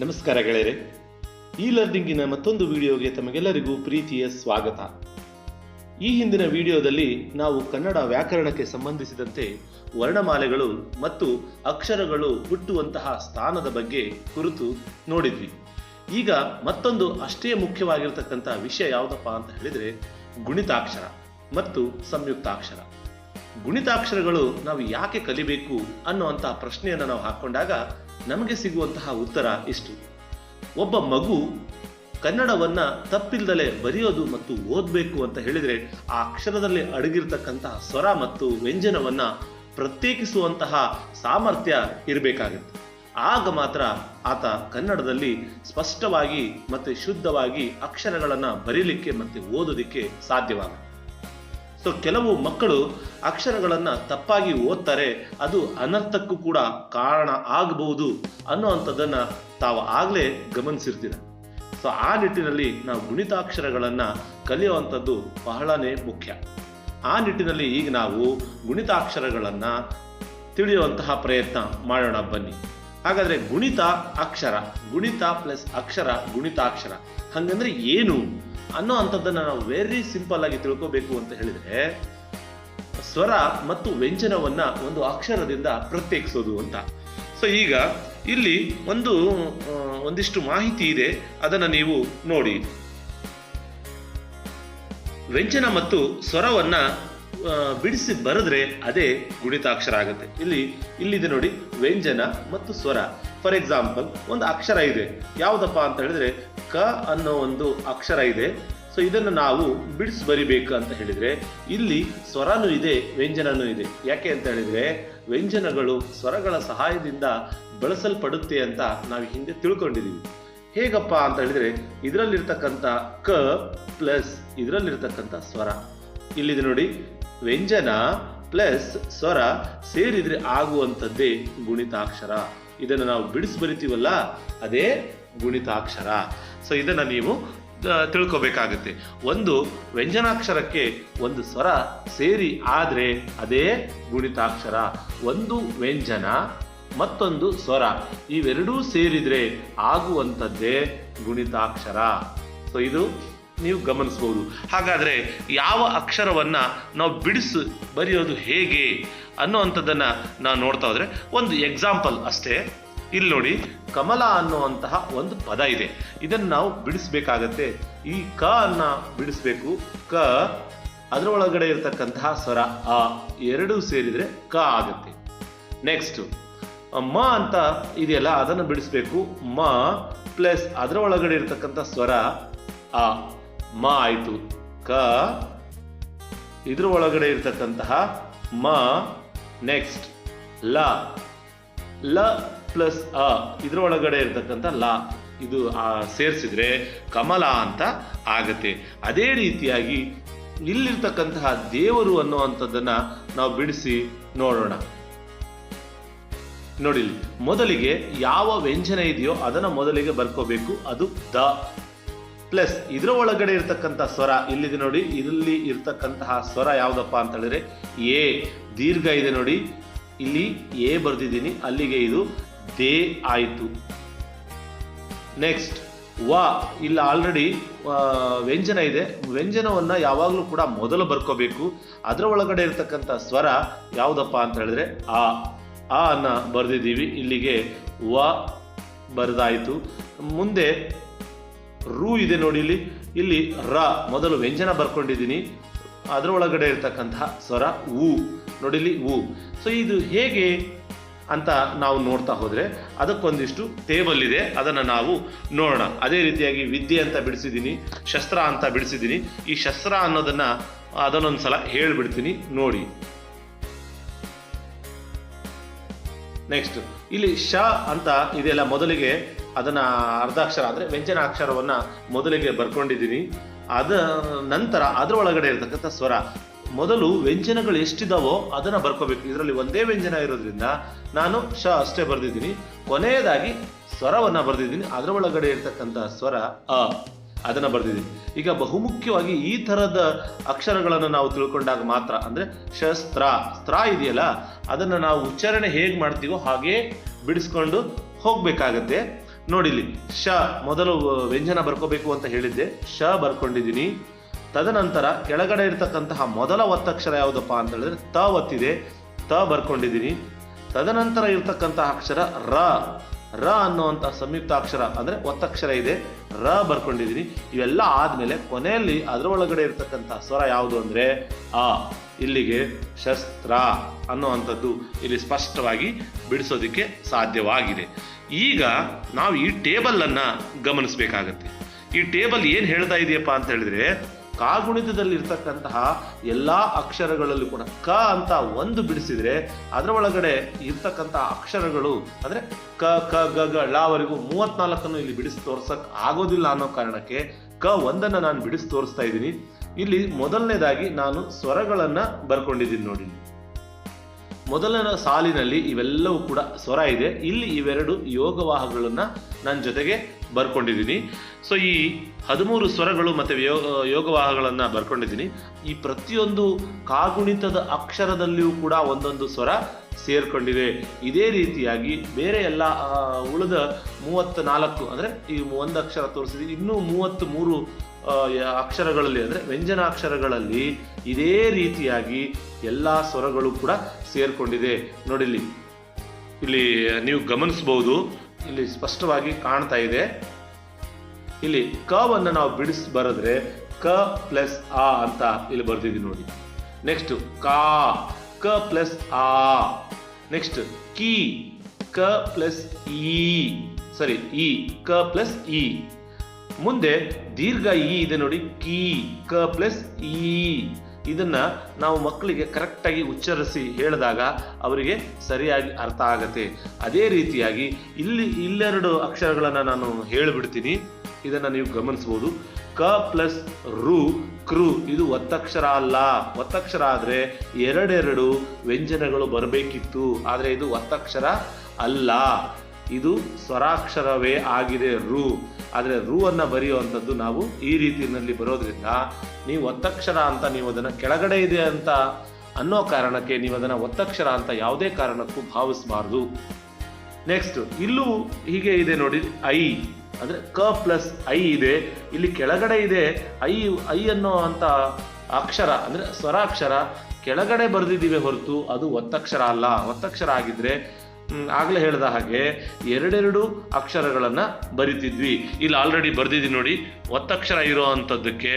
ನಮಸ್ಕಾರ ಗೆಳೆಯರೆ. ಈ ಲರ್ನಿಂಗಿನ ಮತ್ತೊಂದು ವಿಡಿಯೋಗೆ ತಮಗೆಲ್ಲರಿಗೂ ಪ್ರೀತಿಯ ಸ್ವಾಗತ. ಈ ಹಿಂದಿನ ವಿಡಿಯೋದಲ್ಲಿ ನಾವು ಕನ್ನಡ ವ್ಯಾಕರಣಕ್ಕೆ ಸಂಬಂಧಿಸಿದಂತೆ ವರ್ಣಮಾಲೆಗಳು ಮತ್ತು ಅಕ್ಷರಗಳು ಹುಟ್ಟುವಂತಹ ಸ್ಥಾನದ ಬಗ್ಗೆ ಕುರಿತು ನೋಡಿದ್ವಿ. ಈಗ ಮತ್ತೊಂದು ಅಷ್ಟೇ ಮುಖ್ಯವಾಗಿರ್ತಕ್ಕಂಥ ವಿಷಯ ಯಾವುದಪ್ಪ ಅಂತ ಹೇಳಿದರೆ ಗುಣಿತಾಕ್ಷರ ಮತ್ತು ಸಂಯುಕ್ತಾಕ್ಷರ. ಗುಣಿತಾಕ್ಷರಗಳು ನಾವು ಯಾಕೆ ಕಲಿಬೇಕು ಅನ್ನುವಂತಹ ಪ್ರಶ್ನೆಯನ್ನು ನಾವು ಹಾಕೊಂಡಾಗ ನಮಗೆ ಸಿಗುವಂತಹ ಉತ್ತರ ಇಷ್ಟು. ಒಬ್ಬ ಮಗು ಕನ್ನಡವನ್ನ ತಪ್ಪಿಲ್ದಲೆ ಬರೆಯೋದು ಮತ್ತು ಓದಬೇಕು ಅಂತ ಹೇಳಿದ್ರೆ ಆ ಅಕ್ಷರದಲ್ಲಿ ಅಡಗಿರ್ತಕ್ಕಂತಹ ಸ್ವರ ಮತ್ತು ವ್ಯಂಜನವನ್ನ ಪ್ರತ್ಯೇಕಿಸುವಂತಹ ಸಾಮರ್ಥ್ಯ ಇರಬೇಕಾಗುತ್ತೆ. ಆಗ ಮಾತ್ರ ಆತ ಕನ್ನಡದಲ್ಲಿ ಸ್ಪಷ್ಟವಾಗಿ ಮತ್ತೆ ಶುದ್ಧವಾಗಿ ಅಕ್ಷರಗಳನ್ನು ಬರೀಲಿಕ್ಕೆ ಮತ್ತು ಓದೋದಿಕ್ಕೆ ಸಾಧ್ಯವಾಗುತ್ತೆ. ಸೊ ಕೆಲವು ಮಕ್ಕಳು ಅಕ್ಷರಗಳನ್ನು ತಪ್ಪಾಗಿ ಓದ್ತಾರೆ, ಅದು ಅನರ್ಥಕ್ಕೂ ಕೂಡ ಕಾರಣ ಆಗಬಹುದು ಅನ್ನೋವಂಥದ್ದನ್ನು ತಾವು ಆಗಲೇ ಗಮನಿಸಿರ್ತೀರ. ಸೊ ಆ ನಿಟ್ಟಿನಲ್ಲಿ ನಾವು ಗುಣಿತಾಕ್ಷರಗಳನ್ನು ಕಲಿಯುವಂಥದ್ದು ಬಹಳನೇ ಮುಖ್ಯ. ಆ ನಿಟ್ಟಿನಲ್ಲಿ ಈಗ ನಾವು ಗುಣಿತಾಕ್ಷರಗಳನ್ನು ತಿಳಿಯುವಂತಹ ಪ್ರಯತ್ನ ಮಾಡೋಣ ಬನ್ನಿ. ಹಾಗಾದರೆ ಗುಣಿತ ಅಕ್ಷರ, ಗುಣಿತ ಪ್ಲಸ್ ಅಕ್ಷರ, ಗುಣಿತಾಕ್ಷರ ಹಾಗಂದರೆ ಏನು? ಅನ್ನೋ ಅಂಥದ್ದನ್ನು ನಾವು ವೆರಿ ಸಿಂಪಲ್ ಆಗಿ ತಿಳ್ಕೋಬೇಕು ಅಂತ ಹೇಳಿದ್ರೆ, ಸ್ವರ ಮತ್ತು ವ್ಯಂಜನವನ್ನ ಒಂದು ಅಕ್ಷರದಿಂದ ಪ್ರತ್ಯೇಕಿಸೋದು ಅಂತ. ಸೊ ಈಗ ಇಲ್ಲಿ ಒಂದು ಒಂದಿಷ್ಟು ಮಾಹಿತಿ ಇದೆ, ಅದನ್ನು ನೀವು ನೋಡಿ. ವ್ಯಂಜನ ಮತ್ತು ಸ್ವರವನ್ನ ಬಿಡಿಸಿ ಬರೆದ್ರೆ ಅದೇ ಗುಣಿತಾಕ್ಷರ ಆಗುತ್ತೆ ಇಲ್ಲಿ, ಇಲ್ಲಿದೆ ನೋಡಿ, ವ್ಯಂಜನ ಮತ್ತು ಸ್ವರ. ಫಾರ್ ಎಕ್ಸಾಂಪಲ್ ಒಂದು ಅಕ್ಷರ ಇದೆ. ಯಾವುದಪ್ಪ ಅಂತ ಹೇಳಿದ್ರೆ, ಕ ಅನ್ನೋ ಒಂದು ಅಕ್ಷರ ಇದೆ. ಸೊ ಇದನ್ನು ನಾವು ಬಿಡಿಸಿ ಬರಿಬೇಕು ಅಂತ ಹೇಳಿದ್ರೆ, ಇಲ್ಲಿ ಸ್ವರನೂ ಇದೆ, ವ್ಯಂಜನನೂ ಇದೆ. ಯಾಕೆ ಅಂತ ಹೇಳಿದ್ರೆ, ವ್ಯಂಜನಗಳು ಸ್ವರಗಳ ಸಹಾಯದಿಂದ ಬಳಸಲ್ಪಡುತ್ತೆ ಅಂತ ನಾವು ಹಿಂದೆ ತಿಳ್ಕೊಂಡಿದ್ದೀವಿ. ಹೇಗಪ್ಪ ಅಂತ ಹೇಳಿದ್ರೆ, ಇದರಲ್ಲಿರ್ತಕ್ಕಂಥ ಕ ಪ್ಲಸ್ ಇದರಲ್ಲಿರ್ತಕ್ಕಂಥ ಸ್ವರ. ಇಲ್ಲಿದೆ ನೋಡಿ ವ್ಯಂಜನ ಪ್ಲಸ್ ಸ್ವರ ಸೇರಿದ್ರೆ ಆಗುವಂಥದ್ದೇ ಗುಣಿತಾಕ್ಷರ. ಇದನ್ನು ನಾವು ಬಿಡಿಸಿ ಬರಿತೀವಲ್ಲ, ಅದೇ ಗುಣಿತಾಕ್ಷರ. ಸೊ ಇದನ್ನು ನೀವು ತಿಳ್ಕೋಬೇಕಾಗತ್ತೆ. ಒಂದು ವ್ಯಂಜನಾಕ್ಷರಕ್ಕೆ ಒಂದು ಸ್ವರ ಸೇರಿ ಆದರೆ ಅದೇ ಗುಣಿತಾಕ್ಷರ. ಒಂದು ವ್ಯಂಜನ, ಮತ್ತೊಂದು ಸ್ವರ, ಇವೆರಡೂ ಸೇರಿದರೆ ಆಗುವಂಥದ್ದೇ ಗುಣಿತಾಕ್ಷರ. ಸೊ ಇದು ನೀವು ಗಮನಿಸ್ಬೋದು ಹಾಗಾದರೆ ಯಾವ ಅಕ್ಷರವನ್ನು ನಾವು ಬಿಡಿಸಿ ಬರೆಯೋದು ಹೇಗೆ ಅನ್ನುವಂಥದ್ದನ್ನ ನಾವು ನೋಡ್ತಾ ಹೋದರೆ ಒಂದು ಎಕ್ಸಾಂಪಲ್ ಅಷ್ಟೇ. ಇಲ್ಲಿ ನೋಡಿ, ಕಮಲ ಅನ್ನುವಂತಹ ಒಂದು ಪದ ಇದೆ. ಇದನ್ನು ನಾವು ಬಿಡಿಸ್ಬೇಕಾಗತ್ತೆ. ಈ ಕ ಅನ್ನ ಬಿಡಿಸ್ಬೇಕು. ಕ ಅದರೊಳಗಡೆ ಇರತಕ್ಕಂತಹ ಸ್ವರ ಆ ಎರಡೂ ಸೇರಿದರೆ ಕ ಆಗುತ್ತೆ. ನೆಕ್ಸ್ಟು ಮ ಅಂತ ಇದೆಯಲ್ಲ, ಅದನ್ನು ಬಿಡಿಸ್ಬೇಕು. ಮ ಪ್ಲಸ್ ಅದರ ಒಳಗಡೆ ಇರತಕ್ಕಂಥ ಸ್ವರ ಆ ಮ ಆಯಿತು ಕ. ಇದ್ರ ಒಳಗಡೆ ಇರ್ತಕ್ಕಂತಹ ಮ. ನೆಕ್ಸ್ಟ್ ಲ. ಲ ಪ್ಲಸ್ ಅ. ಇದ್ರ ಒಳಗಡೆ ಇರ್ತಕ್ಕಂಥ ಲ. ಇದು ಸೇರಿಸಿದ್ರೆ ಕಮಲ ಅಂತ ಆಗತ್ತೆ. ಅದೇ ರೀತಿಯಾಗಿ ಇಲ್ಲಿರ್ತಕ್ಕಂತಹ ದೇವರು ಅನ್ನುವಂಥದ್ದನ್ನ ನಾವು ಬಿಡಿಸಿ ನೋಡೋಣ. ನೋಡಿ ಮೊದಲಿಗೆ ಯಾವ ವ್ಯಂಜನ ಇದೆಯೋ ಅದನ್ನ ಮೊದಲಿಗೆ ಬರ್ಕೋಬೇಕು. ಅದು ದ. ಪ್ಲಸ್ ಇದರ ಒಳಗಡೆ ಇರ್ತಕ್ಕಂಥ ಸ್ವರ ಇಲ್ಲಿದೆ ನೋಡಿ, ಇಲ್ಲಿ ಇರ್ತಕ್ಕಂತಹ ಸ್ವರ ಯಾವುದಪ್ಪ ಅಂತ ಹೇಳಿದ್ರೆ, ಎ ದೀರ್ಘ ಇದೆ ನೋಡಿ, ಇಲ್ಲಿ ಎ ಬರ್ದಿದ್ದೀನಿ, ಅಲ್ಲಿಗೆ ಇದು ದೇ ಆಯಿತು. ನೆಕ್ಸ್ಟ್ ವ, ಇಲ್ಲ ಆಲ್ರೆಡಿ ವ್ಯಂಜನ ಇದೆ. ವ್ಯಂಜನವನ್ನ ಯಾವಾಗಲೂ ಕೂಡ ಮೊದಲು ಬರ್ಕೋಬೇಕು. ಅದರ ಒಳಗಡೆ ಇರತಕ್ಕಂಥ ಸ್ವರ ಯಾವುದಪ್ಪ ಅಂತ ಹೇಳಿದ್ರೆ, ಆ. ಆ ಅನ್ನ ಬರ್ದಿದ್ದೀವಿ, ಇಲ್ಲಿಗೆ ವ ಬರೆದಾಯಿತು. ಮುಂದೆ ರು ಇದೆ ನೋಡಿ ಇಲ್ಲಿ. ಇಲ್ಲಿ ರ, ಮೊದಲು ವ್ಯಂಜನ ಬರ್ಕೊಂಡಿದ್ದೀನಿ. ಅದರ ಒಳಗಡೆ ಇರ್ತಕ್ಕಂತಹ ಸ್ವರ ಉ ನೋಡಿ ಇಲ್ಲಿ ಉ ಸೊ ಇದು ಹೇಗೆ ಅಂತ ನಾವು ನೋಡ್ತಾ ಹೋದರೆ ಅದಕ್ಕೊಂದಿಷ್ಟು ಟೇಬಲ್ ಇದೆ ಅದನ್ನು ನಾವು ನೋಡೋಣ. ಅದೇ ರೀತಿಯಾಗಿ ವಿದ್ಯೆ ಅಂತ ಬಿಡಿಸಿದ್ದೀನಿ, ಶಸ್ತ್ರ ಅಂತ ಬಿಡಿಸಿದ್ದೀನಿ. ಈ ಶಸ್ತ್ರ ಅನ್ನೋದನ್ನು ಅದನ್ನೊಂದು ಸಲ ಹೇಳಿಬಿಡ್ತೀನಿ ನೋಡಿ. ನೆಕ್ಸ್ಟ್ ಇಲ್ಲಿ ಶ ಅಂತ ಇದೆಲ್ಲ ಮೊದಲಿಗೆ ಅದನ್ನ ಅರ್ಧಾಕ್ಷರ ಅಂದ್ರೆ ವ್ಯಂಜನ ಅಕ್ಷರವನ್ನ ಮೊದಲಿಗೆ ಬರ್ಕೊಂಡಿದ್ದೀನಿ. ಅದ ನಂತರ ಅದರ ಒಳಗಡೆ ಇರತಕ್ಕಂಥ ಸ್ವರ. ಮೊದಲು ವ್ಯಂಜನಗಳು ಎಷ್ಟಿದಾವೋ ಅದನ್ನ ಬರ್ಕೋಬೇಕು. ಇದರಲ್ಲಿ ಒಂದೇ ವ್ಯಂಜನ ಇರೋದ್ರಿಂದ ನಾನು ಶ ಅಷ್ಟೇ ಬರ್ದಿದ್ದೀನಿ. ಕೊನೆಯದಾಗಿ ಸ್ವರವನ್ನ ಬರ್ದಿದ್ದೀನಿ. ಅದರ ಒಳಗಡೆ ಇರತಕ್ಕಂಥ ಸ್ವರ ಅ ಅದನ್ನ ಬರ್ದಿದ್ದೀನಿ. ಈಗ ಬಹುಮುಖ್ಯವಾಗಿ ಈ ತರದ ಅಕ್ಷರಗಳನ್ನು ನಾವು ತಿಳ್ಕೊಂಡಾಗ ಮಾತ್ರ ಅಂದ್ರೆ ಶಸ್ತ್ರ, ಸ್ತ್ರ ಇದೆಯಲ್ಲ, ಅದನ್ನ ನಾವು ಉಚ್ಚಾರಣೆ ಹೇಗೆ ಮಾಡ್ತೀವೋ ಹಾಗೇ ಬಿಡಿಸ್ಕೊಂಡು ಹೋಗ್ಬೇಕಾಗತ್ತೆ. ನೋಡಿ ಇಲ್ಲಿ ಶ ಮೊದಲು ವ್ಯಂಜನ ಬರ್ಕೋಬೇಕು ಅಂತ ಹೇಳಿದ್ದೆ. ಶ ಬರ್ಕೊಂಡಿದ್ದೀನಿ. ತದನಂತರ ಕೆಳಗಡೆ ಇರತಕ್ಕಂತಹ ಮೊದಲ ಒತ್ತಕ್ಷರ ಯಾವುದಪ್ಪ ಅಂತ ಹೇಳಿದ್ರೆ, ತ ಒತ್ತಿದೆ. ತ ಬರ್ಕೊಂಡಿದ್ದೀನಿ. ತದನಂತರ ಇರತಕ್ಕಂತಹ ಅಕ್ಷರ ರ. ರ ಅನ್ನೋವಂಥ ಸಂಯುಕ್ತ ಅಕ್ಷರ ಅಂದ್ರೆ ಒತ್ತಕ್ಷರ ಇದೆ. ರ ಬರ್ಕೊಂಡಿದ್ದೀನಿ. ಇವೆಲ್ಲ ಆದಮೇಲೆ ಕೊನೆಯಲ್ಲಿ ಅದರ ಒಳಗಡೆ ಇರತಕ್ಕಂತಹ ಸ್ವರ ಯಾವುದು ಅಂದ್ರೆ, ಆ, ಇಲ್ಲಿಗೆ ಶಸ್ತ್ರ ಅನ್ನುವಂಥದ್ದು ಇಲ್ಲಿ ಸ್ಪಷ್ಟವಾಗಿ ಬಿಡಿಸೋದಕ್ಕೆ ಸಾಧ್ಯವಾಗಿದೆ. ಈಗ ನಾವು ಈ ಟೇಬಲ್ ಅನ್ನ ಗಮನಿಸಬೇಕಾಗತ್ತೆ. ಈ ಟೇಬಲ್ ಏನು ಹೇಳ್ತಾ ಇದೆಯಪ್ಪ ಅಂತ ಹೇಳಿದ್ರೆ ಕಾಗುಣಿತದಲ್ಲಿ ಎಲ್ಲ ಅಕ್ಷರಗಳಲ್ಲೂ ಕೂಡ, ಕ ಅಂತ ಒಂದು ಬಿಡಿಸಿದ್ರೆ, ಅದರ ಒಳಗಡೆ ಇರ್ತಕ್ಕಂತಹ ಅಕ್ಷರಗಳು, ಅಂದ್ರೆ ಕ ಕ, ಗ ಗ ಳವರೆಗೂ ಮೂವತ್ನಾಲ್ಕನ್ನು ಇಲ್ಲಿ ಬಿಡಿಸಿ ತೋರ್ಸಕ್ ಆಗೋದಿಲ್ಲ ಅನ್ನೋ ಕಾರಣಕ್ಕೆ ಕ ಒಂದನ್ನ ನಾನು ಬಿಡಿಸಿ ತೋರಿಸ್ತಾ ಇದ್ದೀನಿ. ಇಲ್ಲಿ ಮೊದಲನೇದಾಗಿ ನಾನು ಸ್ವರಗಳನ್ನು ಬರ್ಕೊಂಡಿದ್ದೀನಿ ನೋಡಿ. ಮೊದಲನ ಸಾಲಿನಲ್ಲಿ ಇವೆಲ್ಲವೂ ಕೂಡ ಸ್ವರ ಇದೆ. ಇಲ್ಲಿ ಇವೆರಡು ಯೋಗವಾಹಗಳನ್ನ ನನ್ನ ಜೊತೆಗೆ ಬರ್ಕೊಂಡಿದ್ದೀನಿ. ಸೊ ಈ ಹದಿಮೂರು ಸ್ವರಗಳು ಮತ್ತು ಯೋಗ ಯೋಗವಾಹಗಳನ್ನು ಬರ್ಕೊಂಡಿದ್ದೀನಿ. ಈ ಪ್ರತಿಯೊಂದು ಕಾಗುಣಿತದ ಅಕ್ಷರದಲ್ಲಿಯೂ ಕೂಡ ಒಂದೊಂದು ಸ್ವರ ಸೇರ್ಕೊಂಡಿದೆ. ಇದೇ ರೀತಿಯಾಗಿ ಬೇರೆ ಎಲ್ಲ ಉಳಿದ ಮೂವತ್ತ ನಾಲ್ಕು ಅಂದರೆ ಈ ಒಂದು ಅಕ್ಷರ ತೋರಿಸಿದ್ವಿ ಇನ್ನೂ ಮೂವತ್ತ್ ಮೂರು ಅಕ್ಷರಗಳಲ್ಲಿ ಅಂದ್ರೆ ವ್ಯಂಜನಾಕ್ಷರಗಳಲ್ಲಿ ಇದೇ ರೀತಿಯಾಗಿ ಎಲ್ಲ ಸ್ವರಗಳು ಕೂಡ ಸೇರಿಕೊಂಡಿದೆ. ನೋಡಿಲ್ಲಿ, ಇಲ್ಲಿ ನೀವು ಗಮನಿಸಬಹುದು ಇಲ್ಲಿ ಸ್ಪಷ್ಟವಾಗಿ ಕಾಣ್ತಾ ಇದೆ. ಇಲ್ಲಿ ಕವನ್ನು ನಾವು ಬಿಡಿಸ್ ಬರೆದ್ರೆ ಕ ಪ್ಲಸ್ ಆ ಅಂತ ಇಲ್ಲಿ ಬರ್ದಿದ್ವಿ ನೋಡಿ. ನೆಕ್ಸ್ಟ್ ಕಾ, ಕ ಪ್ಲಸ್ ಆ. ನೆಕ್ಸ್ಟ್ ಕಿ, ಕ ಪ್ಲಸ್ ಇ ಸರಿ ಇ ಕ ಪ್ಲಸ್ ಇ ಮುಂದೆ ದೀರ್ಘ ಇ ಇದೆ ನೋಡಿ, ಕಿ, ಕ ಪ್ಲಸ್ ಇ ಇದನ್ನ ನಾವು ಮಕ್ಕಳಿಗೆ ಕರೆಕ್ಟಾಗಿ ಉಚ್ಚರಿಸಿ ಹೇಳಿದಾಗ ಅವರಿಗೆ ಸರಿಯಾಗಿ ಅರ್ಥ ಆಗತ್ತೆ. ಅದೇ ರೀತಿಯಾಗಿ ಇಲ್ಲಿ ಇಲ್ಲೆರಡು ಅಕ್ಷರಗಳನ್ನು ನಾನು ಹೇಳಿಬಿಡ್ತೀನಿ. ಇದನ್ನು ನೀವು ಗಮನಿಸ್ಬೋದು. ಕ ಪ್ಲಸ್ ರು ಕ್ರು ಇದು ಒತ್ತಕ್ಷರ ಅಲ್ಲ. ಒತ್ತಕ್ಷರ ಆದರೆ ಎರಡೆರಡು ವ್ಯಂಜನಗಳು ಬರಬೇಕಿತ್ತು. ಆದರೆ ಇದು ಒತ್ತಕ್ಷರ ಅಲ್ಲ. ಇದು ಸ್ವರಾಕ್ಷರವೇ ಆಗಿದೆ ರು. ಆದರೆ ರು ಅನ್ನು ಬರೆಯುವಂಥದ್ದು ನಾವು ಈ ರೀತಿಯಲ್ಲಿ ಬರೋದ್ರಿಂದ ನೀವು ಒತ್ತಕ್ಷರ ಅಂತ ನೀವು ಅದನ್ನು ಕೆಳಗಡೆ ಇದೆ ಅಂತ ಅನ್ನೋ ಕಾರಣಕ್ಕೆ ನೀವು ಅದನ್ನು ಒತ್ತಕ್ಷರ ಅಂತ ಯಾವುದೇ ಕಾರಣಕ್ಕೂ ಭಾವಿಸಬಾರ್ದು. ನೆಕ್ಸ್ಟ್ ಇಲ್ಲೂ ಹೀಗೆ ಇದೆ ನೋಡಿ, ಐ. ಅಂದರೆ ಕ ಪ್ಲಸ್ ಐ ಇದೆ. ಇಲ್ಲಿ ಕೆಳಗಡೆ ಇದೆ. ಐ ಐ ಅನ್ನೋ ಅಂತ ಅಕ್ಷರ, ಅಂದರೆ ಸ್ವರಾಕ್ಷರ ಕೆಳಗಡೆ ಬರೆದಿದ್ದೀವಿ ಹೊರತು ಅದು ಒತ್ತಕ್ಷರ ಅಲ್ಲ. ಒತ್ತಕ್ಷರ ಆಗಿದ್ರೆ ಆಗ್ಲೇ ಹೇಳ್ದ ಹಾಗೆ ಎರಡೆರಡು ಅಕ್ಷರಗಳನ್ನು ಬರಿತಿದ್ವಿ. ಇಲ್ಲಿ ಆಲ್ರೆಡಿ ಬರೆದಿದ್ದೀನಿ ನೋಡಿ. ಒತ್ತಕ್ಷರ ಇರೋ ಅಂಥದ್ದಕ್ಕೆ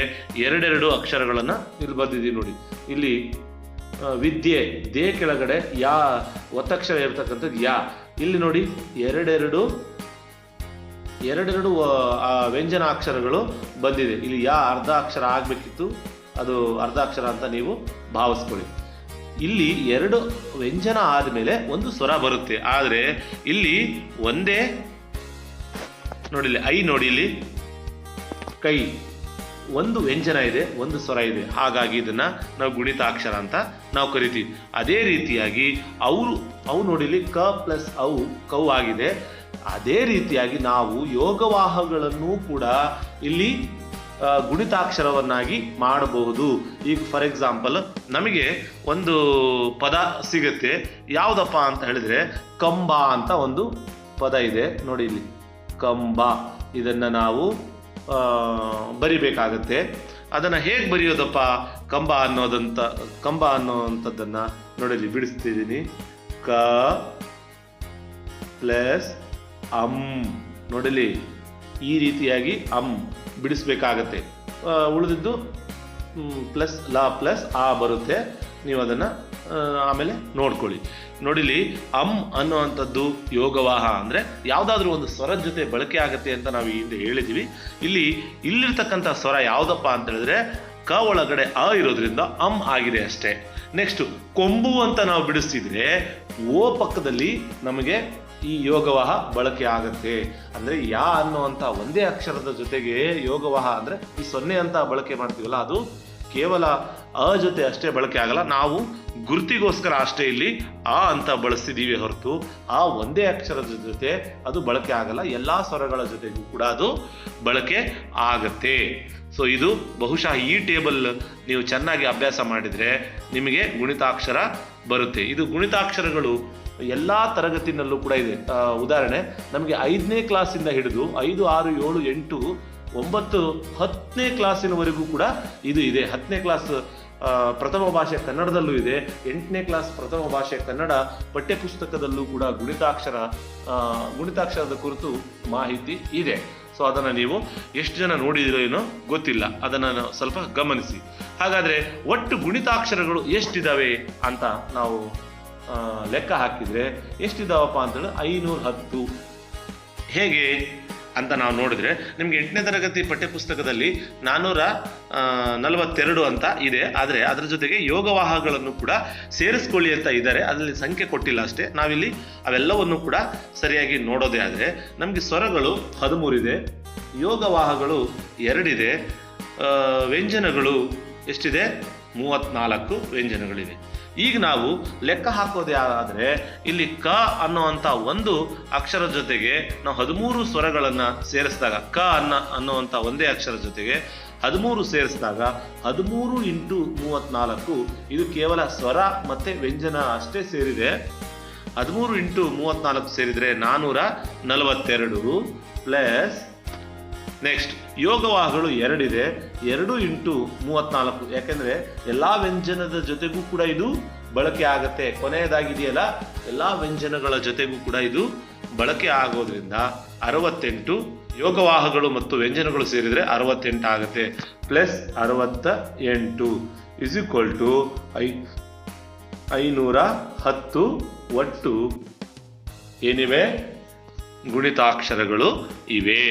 ಎರಡೆರಡು ಅಕ್ಷರಗಳನ್ನು ಇಲ್ಲಿ ಬರ್ದಿದ್ದೀವಿ ನೋಡಿ. ಇಲ್ಲಿ ವಿದ್ಯೆ, ದೇ ಕೆಳಗಡೆ ಯಾ, ಒತ್ತಕ್ಷರ ಇರ್ತಕ್ಕಂಥದ್ದು ಯಾ. ಇಲ್ಲಿ ನೋಡಿ, ಎರಡೆರಡು ಎರಡೆರಡು ವ್ಯಂಜನ ಅಕ್ಷರಗಳು ಬಂದಿದೆ. ಇಲ್ಲಿ ಯಾ ಅರ್ಧ ಅಕ್ಷರ ಆಗಬೇಕಿತ್ತು. ಅದು ಅರ್ಧ ಅಕ್ಷರ ಅಂತ ನೀವು ಭಾವಿಸ್ಕೊಳ್ಳಿ. ಇಲ್ಲಿ ಎರಡು ವ್ಯಂಜನ ಆದಮೇಲೆ ಒಂದು ಸ್ವರ ಬರುತ್ತೆ. ಆದರೆ ಇಲ್ಲಿ ಒಂದೇ ನೋಡಿ ಇಲ್ಲಿ ಐ ನೋಡಿ ಇಲ್ಲಿ, ಕೈ. ಒಂದು ವ್ಯಂಜನ ಇದೆ, ಒಂದು ಸ್ವರ ಇದೆ. ಹಾಗಾಗಿ ಇದನ್ನ ನಾವು ಗುಣಿತಾಕ್ಷರ ಅಂತ ನಾವು ಕರಿತೀವಿ. ಅದೇ ರೀತಿಯಾಗಿ ಅವರು ಅವು ನೋಡಿಲಿ ಕ ಪ್ಲಸ್ ಅವು ಕೌ ಆಗಿದೆ. ಅದೇ ರೀತಿಯಾಗಿ ನಾವು ಯೋಗವಾಹಗಳನ್ನು ಕೂಡ ಇಲ್ಲಿ ಗುಣಿತಾಕ್ಷರವನ್ನಾಗಿ ಮಾಡಬಹುದು. ಈಗ ಫಾರ್ ಎಕ್ಸಾಂಪಲ್ ನಮಗೆ ಒಂದು ಪದ ಸಿಗುತ್ತೆ. ಯಾವುದಪ್ಪ ಅಂತ ಹೇಳಿದ್ರೆ ಕಂಬ ಅಂತ ಒಂದು ಪದ ಇದೆ. ನೋಡಿ ಇಲ್ಲಿ. ಕಂಬ. ಇದನ್ನ ನಾವು ಬರಿಬೇಕಾಗತ್ತೆ. ಅದನ್ನ ಹೇಗೆ ಬರೆಯೋದಪ್ಪ? ಕಂಬ ಅನ್ನೋದಂತ, ಕಂಬ ಅನ್ನೋವಂಥದ್ದನ್ನು ನೋಡಿಲಿ ಬಿಡಿಸ್ತಿದ್ದೀನಿ. ಕ ಪ್ಲಸ್ ಅಂ. ನೋಡಲಿ ಈ ರೀತಿಯಾಗಿ ಅಂ ಬಿಡಿಸ್ಬೇಕಾಗತ್ತೆ. ಉಳಿದಿದ್ದು ಪ್ಲಸ್, ಲಾ ಪ್ಲಸ್, ಆ ಬರುತ್ತೆ. ನೀವು ಅದನ್ನು ಆಮೇಲೆ ನೋಡ್ಕೊಳ್ಳಿ. ನೋಡಿಲಿ, ಅಂ ಅನ್ನುವಂಥದ್ದು ಯೋಗವಾಹ ಅಂದರೆ ಯಾವುದಾದ್ರೂ ಒಂದು ಸ್ವರದ ಜೊತೆ ಬಳಕೆ ಆಗುತ್ತೆ ಅಂತ ನಾವು ಈ ಹಿಂದೆ ಹೇಳಿದ್ದೀವಿ ಇಲ್ಲಿ, ಇಲ್ಲಿರ್ತಕ್ಕಂಥ ಸ್ವರ ಯಾವುದಪ್ಪ ಅಂತ ಹೇಳಿದ್ರೆ, ಕ ಒಳಗಡೆ ಅ ಇರೋದ್ರಿಂದ ಅಂ ಆಗಿದೆ ಅಷ್ಟೇ. ನೆಕ್ಸ್ಟ್, ಕೊಂಬು ಅಂತ ನಾವು ಬಿಡಿಸ್ತಿದ್ರೆ, ಓ ಪಕ್ಕದಲ್ಲಿ ನಮಗೆ ಈ ಯೋಗವಹ ಬಳಕೆ ಆಗತ್ತೆ. ಅಂದ್ರೆ ಯಾ ಅನ್ನುವಂತ ಒಂದೇ ಅಕ್ಷರದ ಜೊತೆಗೆ ಯೋಗವಹ ಅಂದ್ರೆ ಈ ಸೊನ್ನೆ ಅಂತ ಬಳಕೆ ಮಾಡ್ತೀವಲ್ಲ, ಅದು ಕೇವಲ ಅ ಜೊತೆ ಅಷ್ಟೇ ಬಳಕೆ ಆಗಲ್ಲ, ನಾವು ಗುರುತಿಗೋಸ್ಕರ ಅಷ್ಟೇ ಇಲ್ಲಿ ಆ ಅಂತ ಬಳಸಿದೀವಿ ಹೊರತು, ಆ ಒಂದೇ ಅಕ್ಷರದ ಜೊತೆ ಅದು ಬಳಕೆ ಆಗಲ್ಲ, ಎಲ್ಲಾ ಸ್ವರಗಳ ಜೊತೆಗೂ ಕೂಡ ಅದು ಬಳಕೆ ಆಗತ್ತೆ. ಸೊ ಇದು ಬಹುಶಃ ಈ ಟೇಬಲ್ ನೀವು ಚೆನ್ನಾಗಿ ಅಭ್ಯಾಸ ಮಾಡಿದ್ರೆ ನಿಮಗೆ ಗುಣಿತಾಕ್ಷರ ಬರುತ್ತೆ. ಇದು ಗುಣಿತಾಕ್ಷರಗಳು ಎಲ್ಲ ತರಗತಿನಲ್ಲೂ ಕೂಡ ಇದೆ. ಉದಾಹರಣೆ, ನಮಗೆ ಐದನೇ ಕ್ಲಾಸಿಂದ ಹಿಡಿದು ಐದು, ಆರು, ಏಳು, ಎಂಟು, ಒಂಬತ್ತು, ಹತ್ತನೇ ಕ್ಲಾಸಿನವರೆಗೂ ಕೂಡ ಇದು ಇದೆ. ಹತ್ತನೇ ಕ್ಲಾಸ್ ಪ್ರಥಮ ಭಾಷೆ ಕನ್ನಡದಲ್ಲೂ ಇದೆ. ಎಂಟನೇ ಕ್ಲಾಸ್ ಪ್ರಥಮ ಭಾಷೆ ಕನ್ನಡ ಪಠ್ಯಪುಸ್ತಕದಲ್ಲೂ ಕೂಡ ಗುಣಿತಾಕ್ಷರ ಗುಣಿತಾಕ್ಷರದ ಕುರಿತು ಮಾಹಿತಿ ಇದೆ. ಸೊ ಅದನ್ನು ನೀವು ಎಷ್ಟು ಜನ ನೋಡಿದಿರೋ ಏನೋ ಗೊತ್ತಿಲ್ಲ. ಅದನ್ನು ಸ್ವಲ್ಪ ಗಮನಿಸಿ. ಹಾಗಾದರೆ, ಒಟ್ಟು ಗುಣಿತಾಕ್ಷರಗಳು ಎಷ್ಟಿದ್ದಾವೆ ಅಂತ ನಾವು ಲೆಕ್ಕ ಹಾಕಿದರೆ ಎಷ್ಟಿದಾವಪ್ಪ ಅಂತೇಳಿ ಐನೂರ ಹತ್ತು. ಹೇಗೆ ಅಂತ ನಾವು ನೋಡಿದ್ರೆ ನಿಮಗೆ ಎಂಟನೇ ತರಗತಿ ಪಠ್ಯಪುಸ್ತಕದಲ್ಲಿ ನಾನ್ನೂರ ನಲವತ್ತೆರಡು ಅಂತ ಇದೆ. ಆದರೆ ಅದರ ಜೊತೆಗೆ ಯೋಗವಾಹಗಳನ್ನು ಕೂಡ ಸೇರಿಸ್ಕೊಳ್ಳಿ ಅಂತ ಇದ್ದಾರೆ. ಅದರಲ್ಲಿ ಸಂಖ್ಯೆ ಕೊಟ್ಟಿಲ್ಲ ಅಷ್ಟೇ. ನಾವಿಲ್ಲಿ ಅವೆಲ್ಲವನ್ನು ಕೂಡ ಸರಿಯಾಗಿ ನೋಡೋದೇ ಆದರೆ ನಮಗೆ ಸ್ವರಗಳು ಹದಿಮೂರಿದೆ ಯೋಗವಾಹಗಳು ಎರಡಿದೆ. ವ್ಯಂಜನಗಳು ಎಷ್ಟಿದೆ? ಮೂವತ್ತ್ನಾಲ್ಕು ವ್ಯಂಜನಗಳಿವೆ. ಈಗ ನಾವು ಲೆಕ್ಕ ಹಾಕೋದು ಯಾರಾದರೆ ಇಲ್ಲಿ ಕ ಅನ್ನುವಂಥ ಒಂದು ಅಕ್ಷರ ಜೊತೆಗೆ ನಾವು ಹದಿಮೂರು ಸ್ವರಗಳನ್ನು ಸೇರಿಸಿದಾಗ ಕ ಅನ್ನ ಅನ್ನುವಂಥ ಒಂದೇ ಅಕ್ಷರ ಜೊತೆಗೆ ಹದಿಮೂರು ಸೇರಿಸಿದಾಗ ಹದಿಮೂರು ಇಂಟು ಮೂವತ್ನಾಲ್ಕು ಇದು ಕೇವಲ ಸ್ವರ ಮತ್ತೆ ವ್ಯಂಜನ ಅಷ್ಟೇ ಸೇರಿದೆ. ಹದಿಮೂರು ಇಂಟು ಮೂವತ್ನಾಲ್ಕು ಸೇರಿದರೆ ನಾನ್ನೂರ ನಲವತ್ತೆರಡು ಪ್ಲಸ್ ನೆಕ್ಸ್ಟ್ ಯೋಗವಾಹಗಳು ಎರಡಿದೆ. ಎರಡು ಇಂಟು ಮೂವತ್ನಾಲ್ಕು. ಯಾಕೆಂದರೆ ಎಲ್ಲ ವ್ಯಂಜನದ ಜೊತೆಗೂ ಕೂಡ ಇದು ಬಳಕೆ ಆಗತ್ತೆ. ಕೊನೆಯದಾಗಿದೆಯಲ್ಲ, ಎಲ್ಲ ವ್ಯಂಜನಗಳ ಜೊತೆಗೂ ಕೂಡ ಇದು ಬಳಕೆ ಆಗೋದ್ರಿಂದ ಅರವತ್ತೆಂಟು ಯೋಗವಾಹಗಳು ಮತ್ತು ವ್ಯಂಜನಗಳು ಸೇರಿದರೆ ಅರವತ್ತೆಂಟು ಆಗುತ್ತೆ. ಪ್ಲಸ್ ಅರವತ್ತ ಎಂಟು ಇಸ್ ಈಕ್ವಲ್ ಟು ಐ, ಐನೂರ ಹತ್ತು ಒಟ್ಟು ಏನಿವೆ? ಗುಣಿತಾಕ್ಷರಗಳು ಇವೆ.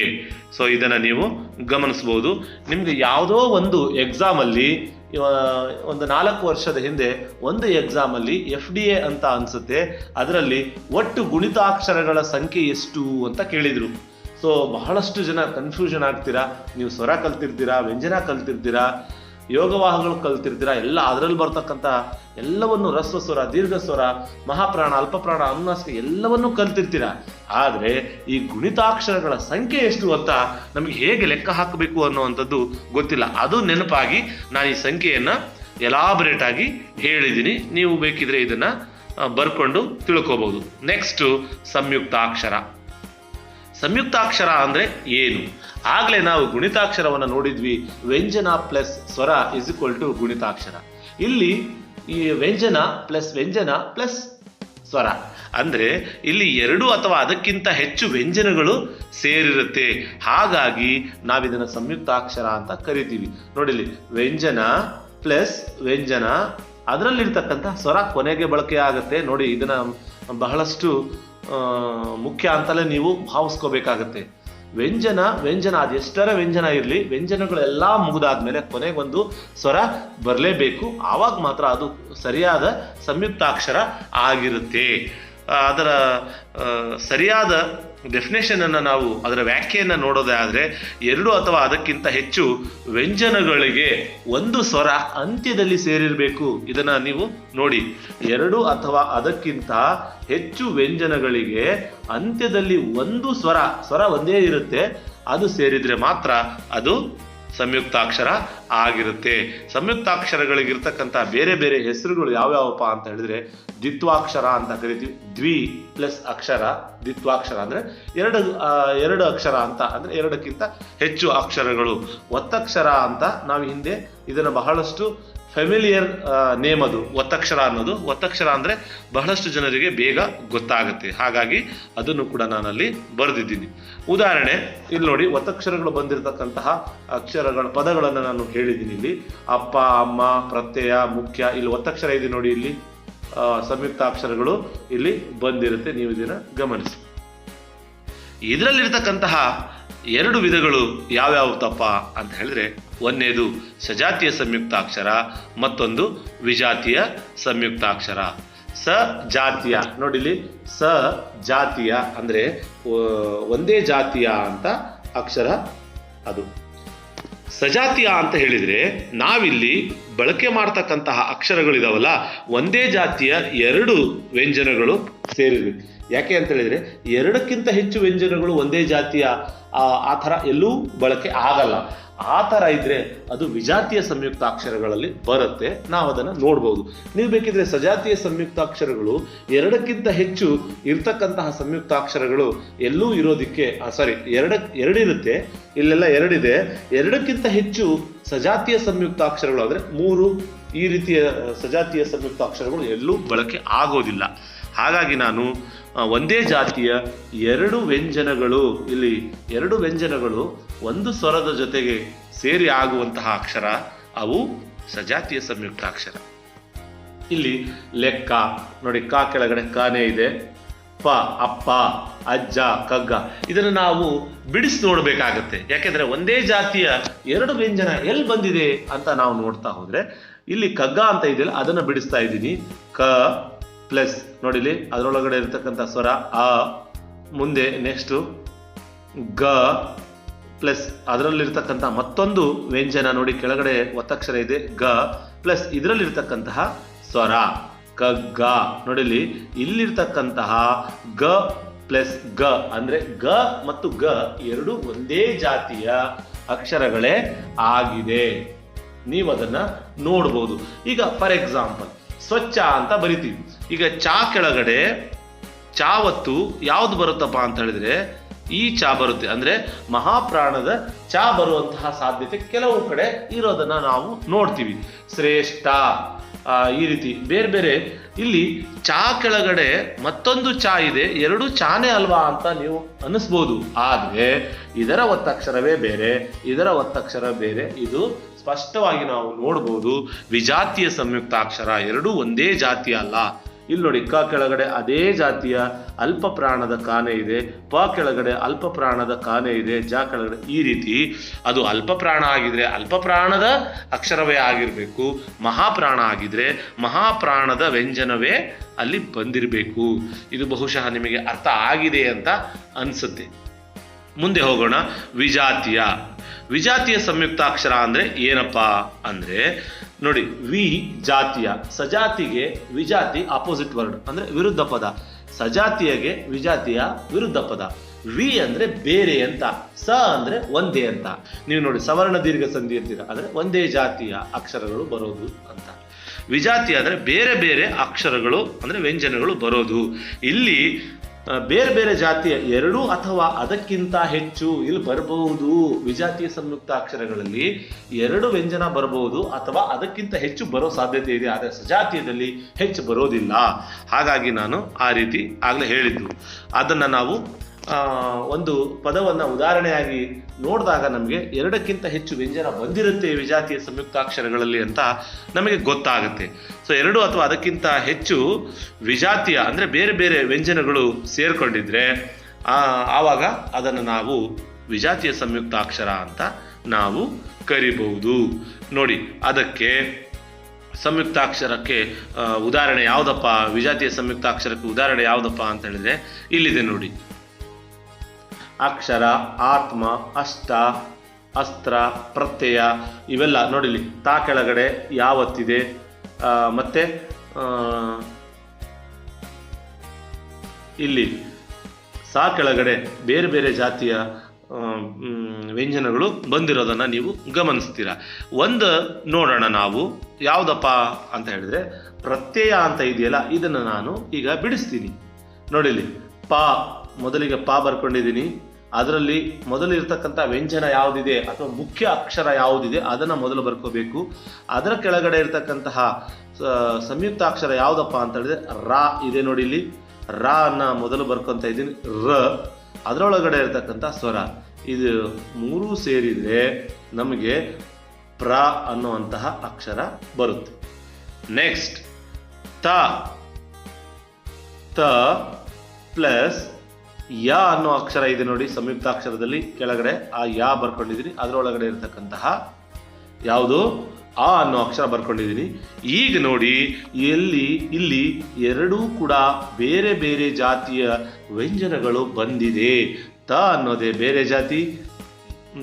ಸೊ ಇದನ್ನು ನೀವು ಗಮನಿಸ್ಬೋದು. ನಿಮಗೆ ಯಾವುದೋ ಒಂದು ಎಕ್ಸಾಮಲ್ಲಿ ಒಂದು ನಾಲ್ಕು ವರ್ಷದ ಹಿಂದೆ ಒಂದು ಎಕ್ಸಾಮಲ್ಲಿ ಎಫ್ ಡಿ ಎ ಅಂತ ಅನ್ಸುತ್ತೆ. ಅದರಲ್ಲಿ ಒಟ್ಟು ಗುಣಿತಾಕ್ಷರಗಳ ಸಂಖ್ಯೆ ಎಷ್ಟು ಅಂತ ಕೇಳಿದರು. ಸೊ ಬಹಳಷ್ಟು ಜನ ಕನ್ಫ್ಯೂಷನ್ ಆಗ್ತೀರಾ? ನೀವು ಸ್ವರ ಕಲ್ತಿರ್ತೀರಾ? ವ್ಯಂಜನ ಕಲ್ತಿರ್ತೀರಾ? ಯೋಗವಾಹಗಳು ಕಲ್ತಿರ್ತೀರಾ? ಎಲ್ಲ ಅದರಲ್ಲಿ ಬರ್ತಕ್ಕಂಥ ಎಲ್ಲವನ್ನು ರಸ್ವ ಸ್ವರ, ದೀರ್ಘ ಸ್ವರ, ಮಹಾಪ್ರಾಣ, ಅಲ್ಪಪ್ರಾಣ, ಅನುನಾಸಿಕ ಎಲ್ಲವನ್ನೂ ಕಲ್ತಿರ್ತೀರ? ಆದರೆ ಈ ಗುಣಿತಾಕ್ಷರಗಳ ಸಂಖ್ಯೆ ಎಷ್ಟು ಅಂತ ನಮಗೆ ಹೇಗೆ ಲೆಕ್ಕ ಹಾಕಬೇಕು ಅನ್ನುವಂಥದ್ದು ಗೊತ್ತಿಲ್ಲ. ಅದು ನೆನಪಾಗಿ ನಾನು ಈ ಸಂಖ್ಯೆಯನ್ನು ಎಲಾಬ್ರೇಟ್ ಆಗಿ ಹೇಳಿದ್ದೀನಿ. ನೀವು ಬೇಕಿದ್ರೆ ಇದನ್ನು ಬರ್ಕೊಂಡು ತಿಳ್ಕೋಬಹುದು ನೆಕ್ಸ್ಟು ಸಂಯುಕ್ತಾಕ್ಷರ. ಸಂಯುಕ್ತಾಕ್ಷರ ಅಂದರೆ ಏನು? ಆಗಲೇ ನಾವು ಗುಣಿತಾಕ್ಷರವನ್ನು ನೋಡಿದ್ವಿ. ವ್ಯಂಜನ ಪ್ಲಸ್ ಸ್ವರ ಇಸ್ ಇಕ್ವಲ್ ಟು ಗುಣಿತಾಕ್ಷರ. ಇಲ್ಲಿ ಈ ವ್ಯಂಜನ ಪ್ಲಸ್ ವ್ಯಂಜನ ಪ್ಲಸ್ ಸ್ವರ. ಅಂದರೆ ಇಲ್ಲಿ ಎರಡು ಅಥವಾ ಅದಕ್ಕಿಂತ ಹೆಚ್ಚು ವ್ಯಂಜನಗಳು ಸೇರಿರುತ್ತೆ. ಹಾಗಾಗಿ ನಾವಿದನ್ನು ಸಂಯುಕ್ತಾಕ್ಷರ ಅಂತ ಕರಿತೀವಿ. ನೋಡಿಲಿ ವ್ಯಂಜನ ಪ್ಲಸ್ ವ್ಯಂಜನ. ಅದರಲ್ಲಿರ್ತಕ್ಕಂಥ ಸ್ವರ ಕೊನೆಗೆ ಬಳಕೆ ಆಗುತ್ತೆ. ನೋಡಿ, ಇದನ್ನು ಬಹಳಷ್ಟು ಮುಖ್ಯ ಅಂತಲೇ ನೀವು ಭಾವಿಸ್ಕೋಬೇಕಾಗತ್ತೆ. ವ್ಯಂಜನ ವ್ಯಂಜನ ಅದೆಷ್ಟರ ವ್ಯಂಜನ ಇರಲಿ, ವ್ಯಂಜನಗಳೆಲ್ಲ ಮುಗಿದಾದ್ಮೇಲೆ ಕೊನೆಗೊಂದು ಸ್ವರ ಬರಲೇಬೇಕು. ಆವಾಗ ಮಾತ್ರ ಅದು ಸರಿಯಾದ ಸಂಯುಕ್ತಾಕ್ಷರ ಆಗಿರುತ್ತೆ. ಅದರ ಸರಿಯಾದ ಡೆಫಿನೇಷನ್ ಅನ್ನು ನಾವು ಅದರ ವ್ಯಾಖ್ಯೆಯನ್ನು ನೋಡೋದೇ ಆದರೆ ಎರಡು ಅಥವಾ ಅದಕ್ಕಿಂತ ಹೆಚ್ಚು ವ್ಯಂಜನಗಳಿಗೆ ಒಂದು ಸ್ವರ ಅಂತ್ಯದಲ್ಲಿ ಸೇರಿರಬೇಕು. ಇದನ್ನು ನೀವು ನೋಡಿ. ಎರಡು ಅಥವಾ ಅದಕ್ಕಿಂತ ಹೆಚ್ಚು ವ್ಯಂಜನಗಳಿಗೆ ಅಂತ್ಯದಲ್ಲಿ ಒಂದು ಸ್ವರ ಸ್ವರ ಒಂದೇ ಇರುತ್ತೆ. ಅದು ಸೇರಿದ್ರೆ ಮಾತ್ರ ಅದು ಸಂಯುಕ್ತಾಕ್ಷರ ಆಗಿರುತ್ತೆ. ಸಂಯುಕ್ತಾಕ್ಷರಗಳಿಗಿರ್ತಕ್ಕಂಥ ಬೇರೆ ಬೇರೆ ಹೆಸರುಗಳು ಯಾವ್ಯಾವಪ್ಪ ಅಂತ ಹೇಳಿದ್ರೆ ದ್ವಿತ್ವಾಕ್ಷರ ಅಂತ ಕರಿತೀವಿ. ದ್ವಿ ಪ್ಲಸ್ ಅಕ್ಷರ, ದ್ವಿತ್ವಾಕ್ಷರ ಅಂದ್ರೆ ಎರಡು ಎರಡು ಅಕ್ಷರ ಅಂತ ಅಂದ್ರೆ ಎರಡಕ್ಕಿಂತ ಹೆಚ್ಚು ಅಕ್ಷರಗಳು. ಒತ್ತಕ್ಷರ ಅಂತ ನಾವು ಹಿಂದೆ ಇದನ್ನು ಬಹಳಷ್ಟು ಫೆಮಿಲಿಯರ್ ನೇಮ್ ಅದು ಒತ್ತಕ್ಷರ ಅನ್ನೋದು. ಒತ್ತಕ್ಷರ ಅಂದರೆ ಬಹಳಷ್ಟು ಜನರಿಗೆ ಬೇಗ ಗೊತ್ತಾಗುತ್ತೆ. ಹಾಗಾಗಿ ಅದನ್ನು ಕೂಡ ನಾನಲ್ಲಿ ಬರೆದಿದ್ದೀನಿ. ಉದಾಹರಣೆ, ಇಲ್ಲಿ ನೋಡಿ ಒತ್ತಕ್ಷರಗಳು ಬಂದಿರತಕ್ಕಂತಹ ಅಕ್ಷರಗಳ ಪದಗಳನ್ನು ನಾನು ಹೇಳಿದ್ದೀನಿ ಇಲ್ಲಿ. ಅಪ್ಪ, ಅಮ್ಮ, ಪ್ರತ್ಯಯ, ಮುಖ್ಯ, ಇಲ್ಲಿ ಒತ್ತಕ್ಷರ ಇದೆ ನೋಡಿ ಇಲ್ಲಿ. ಸಂಯುಕ್ತ ಅಕ್ಷರಗಳು ಇಲ್ಲಿ ಬಂದಿರುತ್ತೆ. ನೀವು ಇದನ್ನು ಗಮನಿಸಿ. ಇದರಲ್ಲಿರ್ತಕ್ಕಂತಹ ಎರಡು ವಿಧಗಳು ಯಾವ್ಯಾವ ತಪ್ಪ ಅಂತ ಹೇಳಿದ್ರೆ ಒಂದನೇದು ಸಜಾತಿಯ ಸಂಯುಕ್ತಾಕ್ಷರ, ಮತ್ತೊಂದು ವಿಜಾತಿಯ ಸಂಯುಕ್ತಾಕ್ಷರ. ಸ ಜಾತಿಯ ನೋಡಿಲಿ ಸ ಜಾತಿಯ ಅಂದ್ರೆ ಒಂದೇ ಜಾತಿಯ ಅಂತ ಅಕ್ಷರ ಅದು. ಸಜಾತಿಯ ಅಂತ ಹೇಳಿದ್ರೆ ನಾವಿಲ್ಲಿ ಬಳಕೆ ಮಾಡ್ತಕ್ಕಂತಹ ಅಕ್ಷರಗಳಿದಾವಲ್ಲ, ಒಂದೇ ಜಾತಿಯ ಎರಡು ವ್ಯಂಜನಗಳು ಸೇರಿವೆ ಯಾಕೆ ಅಂತ ಹೇಳಿದ್ರೆ, ಎರಡಕ್ಕಿಂತ ಹೆಚ್ಚು ವ್ಯಂಜನಗಳು ಒಂದೇ ಜಾತಿಯ, ಆ ಥರ ಎಲ್ಲೂ ಬಳಕೆ ಆಗಲ್ಲ. ಆ ಥರ ಇದ್ದರೆ ಅದು ವಿಜಾತಿಯ ಸಂಯುಕ್ತಾಕ್ಷರಗಳಲ್ಲಿ ಬರುತ್ತೆ. ನಾವು ಅದನ್ನು ನೋಡ್ಬೋದು. ನೀವು ಬೇಕಿದ್ರೆ ಸಜಾತಿಯ ಸಂಯುಕ್ತಾಕ್ಷರಗಳು, ಎರಡಕ್ಕಿಂತ ಹೆಚ್ಚು ಇರ್ತಕ್ಕಂತಹ ಸಂಯುಕ್ತಾಕ್ಷರಗಳು ಎಲ್ಲೂ ಇರೋದಕ್ಕೆ ಸಾರಿ ಎರಡ, ಎರಡಿರುತ್ತೆ, ಇಲ್ಲೆಲ್ಲ ಎರಡಿದೆ. ಎರಡಕ್ಕಿಂತ ಹೆಚ್ಚು ಸಜಾತಿಯ ಸಂಯುಕ್ತಾಕ್ಷರಗಳು ಅಂದರೆ ಮೂರು ಈ ರೀತಿಯ ಸಜಾತಿಯ ಸಂಯುಕ್ತಾಕ್ಷರಗಳು ಎಲ್ಲೂ ಬಳಕೆ ಆಗೋದಿಲ್ಲ. ಹಾಗಾಗಿ ನಾನು ಒಂದೇ ಜಾತಿಯ ಎರಡು ವ್ಯಂಜನಗಳು, ಇಲ್ಲಿ ಎರಡು ವ್ಯಂಜನಗಳು ಒಂದು ಸ್ವರದ ಜೊತೆಗೆ ಸೇರಿ ಆಗುವಂತಹ ಅಕ್ಷರ, ಅವು ಸಜಾತಿಯ ಸಂಯುಕ್ತಾಕ್ಷರ ಇಲ್ಲಿ ಲೆಕ್ಕ, ನೋಡಿ ಕ ಕೆಳಗಡೆ ಕಾನೇ ಇದೆ. ಪ, ಅಪ್ಪ, ಅಜ್ಜ, ಕಗ್ಗ, ಇದನ್ನು ನಾವು ಬಿಡಿಸಿ ನೋಡಬೇಕಾಗತ್ತೆ. ಯಾಕೆಂದ್ರೆ ಒಂದೇ ಜಾತಿಯ ಎರಡು ವ್ಯಂಜನ ಎಲ್ಲಿ ಬಂದಿದೆ ಅಂತ ನಾವು ನೋಡ್ತಾ ಹೋದ್ರೆ, ಇಲ್ಲಿ ಕಗ್ಗ ಅಂತ ಇದೆಯಲ್ಲ, ಅದನ್ನು ಬಿಡಿಸ್ತಾ ಇದ್ದೀನಿ. ಕ ಪ್ಲಸ್ ನೋಡಿಲಿ, ಅದರೊಳಗಡೆ ಇರತಕ್ಕಂಥ ಸ್ವರ ಆ, ಮುಂದೆ ನೆಕ್ಸ್ಟು ಗ ಪ್ಲಸ್ ಅದರಲ್ಲಿರ್ತಕ್ಕಂಥ ಮತ್ತೊಂದು ವ್ಯಂಜನ ನೋಡಿ ಕೆಳಗಡೆ ಒತ್ತಕ್ಷರ ಇದೆ, ಗ ಪ್ಲಸ್ ಇದರಲ್ಲಿರ್ತಕ್ಕಂತಹ ಸ್ವರ, ಕ, ಗ. ನೋಡಿಲಿ, ಇಲ್ಲಿರ್ತಕ್ಕಂತಹ ಗ ಪ್ಲಸ್ ಗ ಅಂದರೆ ಗ ಮತ್ತು ಗ ಎರಡು ಒಂದೇ ಜಾತಿಯ ಅಕ್ಷರಗಳೇ ಆಗಿದೆ. ನೀವು ಅದನ್ನು ನೋಡ್ಬೋದು. ಈಗ ಫಾರ್ ಎಕ್ಸಾಂಪಲ್ ಸ್ವಚ್ಛ ಅಂತ ಬರಿತೀವಿ. ಈಗ ಚಾ ಕೆಳಗಡೆ ಚಾವತ್ತು ಯಾವ್ದು ಬರುತ್ತಪ್ಪ ಅಂತ ಹೇಳಿದ್ರೆ ಈ ಚಾ ಬರುತ್ತೆ. ಅಂದ್ರೆ ಮಹಾಪ್ರಾಣದ ಚಾ ಬರುವಂತಹ ಸಾಧ್ಯತೆ ಕೆಲವು ಕಡೆ ಇರೋದನ್ನ ನಾವು ನೋಡ್ತೀವಿ. ಶ್ರೇಷ್ಠ ಈ ರೀತಿ ಬೇರೆ ಬೇರೆ. ಇಲ್ಲಿ ಚಾ ಕೆಳಗಡೆ ಮತ್ತೊಂದು ಚಾ ಇದೆ. ಎರಡು ಚಾನೇ ಅಲ್ವಾ ಅಂತ ನೀವು ಅನಿಸ್ಬೋದು. ಆದ್ರೆ ಇದರ ಒತ್ತಕ್ಷರವೇ ಬೇರೆ, ಇದರ ಒತ್ತಕ್ಷರ ಬೇರೆ, ಇದು ಸ್ಪಷ್ಟವಾಗಿ ನಾವು ನೋಡ್ಬೋದು ವಿಜಾತಿಯ ಸಂಯುಕ್ತಾಕ್ಷರ ಎರಡೂ ಒಂದೇ ಜಾತಿ ಅಲ್ಲ. ಇಲ್ಲಿ ನೋಡಿ, ಕ ಕೆಳಗಡೆ ಅದೇ ಜಾತಿಯ ಅಲ್ಪ ಪ್ರಾಣದ ಕಾನೆ ಇದೆ, ಪ ಕೆಳಗಡೆ ಅಲ್ಪ ಪ್ರಾಣದ ಕಾನೆ ಇದೆ, ಜ ಕೆಳಗಡೆ ಈ ರೀತಿ. ಅದು ಅಲ್ಪ ಪ್ರಾಣ ಆಗಿದ್ರೆ ಅಲ್ಪ ಪ್ರಾಣದ ಅಕ್ಷರವೇ ಆಗಿರಬೇಕು, ಮಹಾಪ್ರಾಣ ಆಗಿದ್ರೆ ಮಹಾಪ್ರಾಣದ ವ್ಯಂಜನವೇ ಅಲ್ಲಿ ಬಂದಿರಬೇಕು. ಇದು ಬಹುಶಃ ನಿಮಗೆ ಅರ್ಥ ಆಗಿದೆ ಅಂತ ಅನ್ಸುತ್ತೆ. ಮುಂದೆ ಹೋಗೋಣ ವಿಜಾತಿಯ ವಿಜಾತಿಯ ಸಂಯುಕ್ತಾಕ್ಷರ ಅಂದ್ರೆ ಏನಪ್ಪ ಅಂದ್ರೆ ನೋಡಿ, ವಿ ಜಾತಿಯ, ಸಜಾತಿಗೆ ವಿಜಾತಿ ಅಪೋಸಿಟ್ ವರ್ಡ್ ಅಂದ್ರೆ ವಿರುದ್ಧ ಪದ. ಸಜಾತಿಯಗೆ ವಿಜಾತಿಯ ವಿರುದ್ಧ ಪದ. ವಿ ಅಂದ್ರೆ ಬೇರೆ ಅಂತ, ಸ ಅಂದ್ರೆ ಒಂದೇ ಅಂತ. ನೀವು ನೋಡಿ, ಸವರ್ಣ ದೀರ್ಘ ಸಂಧಿ ಅಂತೀರ, ಅಂದ್ರೆ ಒಂದೇ ಜಾತಿಯ ಅಕ್ಷರಗಳು ಬರೋದು ಅಂತ. ವಿಜಾತಿ ಅಂದ್ರೆ ಬೇರೆ ಬೇರೆ ಅಕ್ಷರಗಳು, ಅಂದ್ರೆ ವ್ಯಂಜನಗಳು ಬರೋದು. ಇಲ್ಲಿ ಬೇರೆ ಬೇರೆ ಜಾತಿಯ ಎರಡು ಅಥವಾ ಅದಕ್ಕಿಂತ ಹೆಚ್ಚು ಇಲ್ಲಿ ಬರಬಹುದು. ವಿಜಾತಿಯ ಸಂಯುಕ್ತ ಅಕ್ಷರಗಳಲ್ಲಿ ಎರಡು ವ್ಯಂಜನ ಬರಬಹುದು ಅಥವಾ ಅದಕ್ಕಿಂತ ಹೆಚ್ಚು ಬರೋ ಸಾಧ್ಯತೆ ಇದೆ, ಆದರೆ ಸಜಾತಿಯದಲ್ಲಿ ಹೆಚ್ಚು ಬರೋದಿಲ್ಲ. ಹಾಗಾಗಿ ನಾನು ಆ ರೀತಿ ಆಗಲೇ ಹೇಳಿದ್ದು. ಅದನ್ನು ನಾವು ಒಂದು ಪದವನ್ನು ಉದಾಹರಣೆಯಾಗಿ ನೋಡಿದಾಗ ನಮಗೆ ಎರಡಕ್ಕಿಂತ ಹೆಚ್ಚು ವ್ಯಂಜನ ಬಂದಿರುತ್ತೆ ವಿಜಾತಿಯ ಸಂಯುಕ್ತಾಕ್ಷರಗಳಲ್ಲಿ ಅಂತ ನಮಗೆ ಗೊತ್ತಾಗುತ್ತೆ. ಸೊ ಎರಡು ಅಥವಾ ಅದಕ್ಕಿಂತ ಹೆಚ್ಚು ವಿಜಾತಿಯ ಅಂದರೆ ಬೇರೆ ಬೇರೆ ವ್ಯಂಜನಗಳು ಸೇರಿಕೊಂಡಿದ್ರೆ ಆವಾಗ ಅದನ್ನು ನಾವು ವಿಜಾತಿಯ ಸಂಯುಕ್ತಾಕ್ಷರ ಅಂತ ನಾವು ಕರಿಬಹುದು. ನೋಡಿ, ಅದಕ್ಕೆ ಸಂಯುಕ್ತಾಕ್ಷರಕ್ಕೆ ಉದಾಹರಣೆ ಯಾವುದಪ್ಪ? ವಿಜಾತಿಯ ಸಂಯುಕ್ತಾಕ್ಷರಕ್ಕೆ ಉದಾಹರಣೆ ಯಾವುದಪ್ಪ ಅಂತ ಹೇಳಿದ್ರೆ, ಇಲ್ಲಿದೆ ನೋಡಿ. ಅಕ್ಷರ, ಆತ್ಮ, ಅಷ್ಟ, ಅಸ್ತ್ರ, ಪ್ರತ್ಯಯ ಇವೆಲ್ಲ ನೋಡಿಲಿ ತಾ ಕೆಳಗಡೆ ಯಾವತ್ತಿದೆ? ಮತ್ತು ಇಲ್ಲಿ. ಸಾ ಕೆಳಗಡೆ ಬೇರೆ ಬೇರೆ ಜಾತಿಯ ವ್ಯಂಜನಗಳು ಬಂದಿರೋದನ್ನು ನೀವು ಗಮನಿಸ್ತೀರ? ಒಂದು ನೋಡೋಣ ನಾವು. ಯಾವುದಪ್ಪ ಅಂತ ಹೇಳಿದ್ರೆ, ಪ್ರತ್ಯಯ ಅಂತ ಇದೆಯಲ್ಲ, ಇದನ್ನು ನಾನು ಈಗ ಬಿಡಿಸ್ತೀನಿ. ನೋಡಿಲಿ ಪಾ, ಮೊದಲಿಗೆ ಪಾ ಬರ್ಕೊಂಡಿದ್ದೀನಿ. ಅದರಲ್ಲಿ ಮೊದಲು ಇರ್ತಕ್ಕಂಥ ವ್ಯಂಜನ ಯಾವುದಿದೆ ಅಥವಾ ಮುಖ್ಯ ಅಕ್ಷರ ಯಾವುದಿದೆ ಅದನ್ನು ಮೊದಲು ಬರ್ಕೋಬೇಕು. ಅದರ ಕೆಳಗಡೆ ಇರತಕ್ಕಂತಹ ಸಂಯುಕ್ತ ಅಕ್ಷರ ಯಾವುದಪ್ಪ ಅಂತ ಹೇಳಿದ್ರೆ ರಾ ಇದೆ ನೋಡಿ ಇಲ್ಲಿ. ರಾ ಅನ್ನ ಮೊದಲು ಬರ್ಕೊಂತ ಇದ್ದೀನಿ. ರ. ಅದರೊಳಗಡೆ ಇರತಕ್ಕಂಥ ಸ್ವರ. ಇದು ಮೂರೂ ಸೇರಿದರೆ ನಮಗೆ ಪ್ರ ಅನ್ನುವಂತಹ ಅಕ್ಷರ ಬರುತ್ತೆ. ನೆಕ್ಸ್ಟ್ ತ. ತ ಪ್ಲಸ್ ಯ ಅನ್ನೋ ಅಕ್ಷರ ಇದೆ ನೋಡಿ ಸಂಯುಕ್ತಾಕ್ಷರದಲ್ಲಿ ಕೆಳಗಡೆ ಆ ಯಾ ಬರ್ಕೊಂಡಿದ್ದೀನಿ ಅದರೊಳಗಡೆ ಇರತಕ್ಕಂತಹ ಯಾವುದು? ಆ ಅನ್ನೋ ಅಕ್ಷರ ಬರ್ಕೊಂಡಿದ್ದೀನಿ ಈಗ ನೋಡಿ, ಎಲ್ಲಿ, ಇಲ್ಲಿ ಎರಡೂ ಕೂಡ ಬೇರೆ ಬೇರೆ ಜಾತಿಯ ವ್ಯಂಜನಗಳು ಬಂದಿದೆ. ತ ಅನ್ನೋದೇ ಬೇರೆ ಜಾತಿ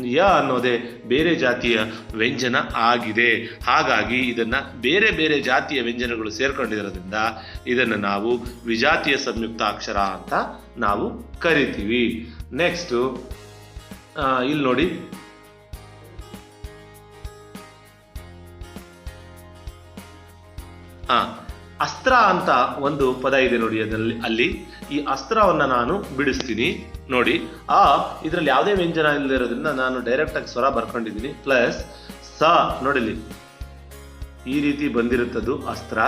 ಯ ಅನ್ನೋದೇ ಬೇರೆ ಜಾತಿಯ ವ್ಯಂಜನ ಆಗಿದೆ. ಹಾಗಾಗಿ ಇದನ್ನು ಬೇರೆ ಬೇರೆ ಜಾತಿಯ ವ್ಯಂಜನಗಳು ಸೇರ್ಕೊಂಡಿರೋದ್ರಿಂದ ಇದನ್ನು ನಾವು ವಿಜಾತಿಯ ಸಂಯುಕ್ತ ಅಕ್ಷರ ಅಂತ ನಾವು ಕರಿತೀವಿ. ನೆಕ್ಸ್ಟು ಇಲ್ಲಿ ನೋಡಿ. ಹಾಂ ಅಸ್ತ್ರ ಅಂತ ಒಂದು ಪದ ಇದೆ ನೋಡಿ ಅದರಲ್ಲಿ, ಅಲ್ಲಿ. ಈ ಅಸ್ತ್ರವನ್ನ ನಾನು ಬಿಡಿಸ್ತೀನಿ. ನೋಡಿ, ಆ, ಇದರಲ್ಲಿ ಯಾವುದೇ ವ್ಯಂಜನ ಇಲ್ಲದಿರೋದ್ರಿಂದ ನಾನು ಡೈರೆಕ್ಟ್ ಆಗಿ ಸ್ವರ ಬರ್ಕೊಂಡಿದ್ದೀನಿ. ಪ್ಲಸ್ ಸ ನೋಡಿಲಿ ಈ ರೀತಿ ಬಂದಿರುತ್ತದ್ದು ಅಸ್ತ್ರ.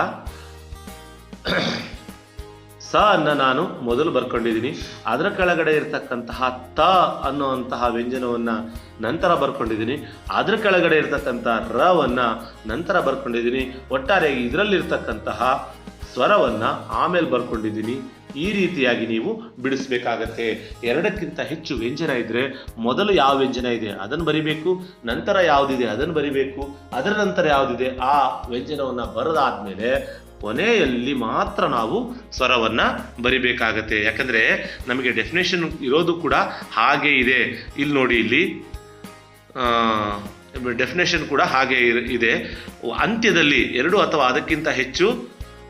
ಸ ಅನ್ನ ನಾನು ಮೊದಲು ಬರ್ಕೊಂಡಿದ್ದೀನಿ. ಅದರ ಕೆಳಗಡೆ ಇರತಕ್ಕಂತಹ ತ ಅನ್ನುವಂತಹ ವ್ಯಂಜನವನ್ನು ನಂತರ ಬರ್ಕೊಂಡಿದ್ದೀನಿ. ಅದರ ಕೆಳಗಡೆ ಇರತಕ್ಕಂತಹ ರವನ್ನು ನಂತರ ಬರ್ಕೊಂಡಿದ್ದೀನಿ. ಒಟ್ಟಾರೆ ಇದರಲ್ಲಿರ್ತಕ್ಕಂತಹ ಸ್ವರವನ್ನ ಆಮೇಲೆ ಬರ್ಕೊಂಡಿದ್ದೀನಿ. ಈ ರೀತಿಯಾಗಿ ನೀವು ಬಿಡಿಸ್ಬೇಕಾಗತ್ತೆ. ಎರಡಕ್ಕಿಂತ ಹೆಚ್ಚು ವ್ಯಂಜನ ಇದ್ರೆ ಮೊದಲು ಯಾವ ವ್ಯಂಜನ ಇದೆ ಅದನ್ನು ಬರಿಬೇಕು, ನಂತರ ಯಾವುದಿದೆ ಅದನ್ನು ಬರಿಬೇಕು, ಅದರ ನಂತರ ಯಾವುದಿದೆ ಆ ವ್ಯಂಜನವನ್ನ ಬರೆದಾದ್ಮೇಲೆ ಕೊನೆಯಲ್ಲಿ ಮಾತ್ರ ನಾವು ಸ್ವರವನ್ನ ಬರಿಬೇಕಾಗತ್ತೆ. ಯಾಕಂದ್ರೆ ನಮಗೆ ಡೆಫಿನೇಷನ್ ಇರೋದು ಕೂಡ ಹಾಗೆ ಇದೆ. ಇಲ್ಲಿ ನೋಡಿ ಇಲ್ಲಿ ಡೆಫಿನೇಷನ್ ಕೂಡ ಹಾಗೆ ಇದೆ. ಅಂತ್ಯದಲ್ಲಿ ಎರಡು ಅಥವಾ ಅದಕ್ಕಿಂತ ಹೆಚ್ಚು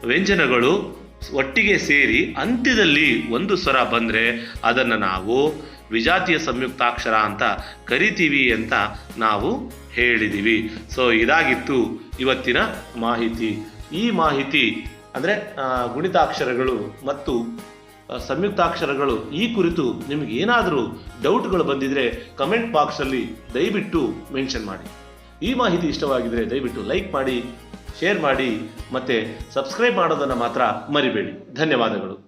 ವ್ಯಂಜನಗಳು ಒಟ್ಟಿಗೆ ಸೇರಿ ಅಂತ್ಯದಲ್ಲಿ ಒಂದು ಸ್ವರ ಬಂದರೆ ಅದನ್ನು ನಾವು ವಿಜಾತಿಯ ಸಂಯುಕ್ತಾಕ್ಷರ ಅಂತ ಕರಿತೀವಿ ಅಂತ ನಾವು ಹೇಳಿದ್ದೀವಿ ಸೊ ಇದಾಗಿತ್ತು ಇವತ್ತಿನ ಮಾಹಿತಿ. ಈ ಮಾಹಿತಿ ಅಂದರೆ ಗುಣಿತಾಕ್ಷರಗಳು ಮತ್ತು ಸಂಯುಕ್ತಾಕ್ಷರಗಳು ಈ ಕುರಿತು ನಿಮಗೆ ಏನಾದರೂ ಡೌಟ್ಗಳು ಬಂದಿದ್ರೆ ಕಮೆಂಟ್ ಬಾಕ್ಸಲ್ಲಿ ದಯವಿಟ್ಟು ಮೆನ್ಷನ್ ಮಾಡಿ. ಈ ಮಾಹಿತಿ ಇಷ್ಟವಾಗಿದ್ದರೆ ದಯವಿಟ್ಟು ಲೈಕ್ ಮಾಡಿ. ಶೇರ್ ಮಾಡಿ ಮತ್ತೆ ಸಬ್ಸ್ಕ್ರೈಬ್ ಮಾಡೋದನ್ನು ಮಾತ್ರ ಮರಿಬೇಡಿ. ಧನ್ಯವಾದಗಳು.